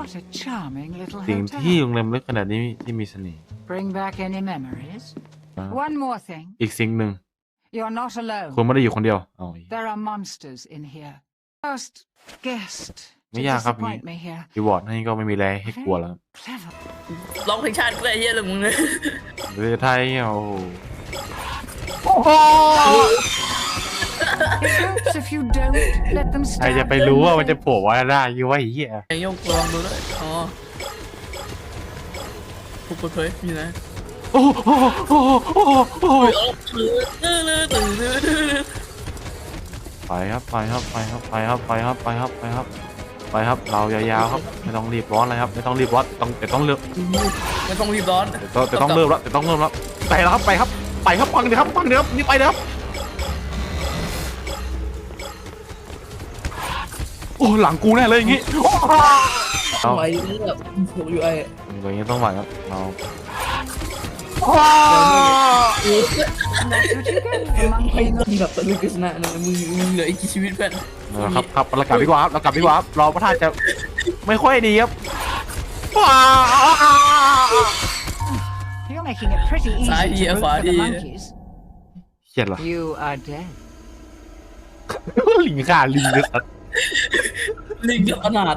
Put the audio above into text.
What a charming little สิ่งที่ hotel. โรงแรมเล็กขนาดนี้ที่มีเสน่ห์ Bring back any memories? อ่า One more thing. อีกสิ่งหนึ่ง You're not คุณ alone. ไม่ได้อยู่คนเดียวเอาอีก There are monsters in here. Most guessed to ไม่ยากครับ disappoint me here. รีวอร์ดให้ก็ไม่มีอะไรให้กลัวแล้ว Clever. ร้องเพลงชาติก็ไอ้เหี้ยเลยมึงเนี่ยประเทศไทยโอ้โห It helps if you don't let them ใคร stand จะไปรู้ว่ามันจะ there โผล่ว่าได้ยี่ว่าเหี้ยไอ้โยกลองดูด้วยอ๋อผู้เปิดเผยมีนะโอ้โหโอ้โหโอ้โหโอ้โหโอ้โหโอ้ตื่นตื่นตื่นตื่นตื่นไปครับไปครับไปครับไปครับไปครับไปครับไปครับไปครับเรายาวๆครับไม่ต้องรีบร้อนเลยครับไม่ต้องรีบร้อนต้องแต่ต้องเลือกไม่ต้องรีบร้อนแต่ต้องแต่ต้องเริ่มแล้วแต่ต้องเริ่มแล้วไปแล้วครับไปครับไปครับปังเดี๋ยวครับปังเดี๋ยวครับนี่ไปเดี๋ยวครับ โอ้หลังกูแน่เลยอย่างงี้โอ้เราไหวเนี่ยผมอยู่ไอ้อย่างงี้ต้องไหวครับเรา That's what you get for ไอ้ monkeying ต้องแบบตะลึงกฤษณะนะมึงมึงเหลืออีกกี่ชีวิตเพื่อนเอาครับครับเรากลับดีกว่าครับเรากลับดีกว่าครับเราประทานจะไม่ค่อยดีครับว้าว You're making it pretty easy Sai to địa, root phải for the đi. monkeys. เขียนเหรอ You are dead. ลิงฆ่าลิงเลยสัตว์ ลิงกับขนาด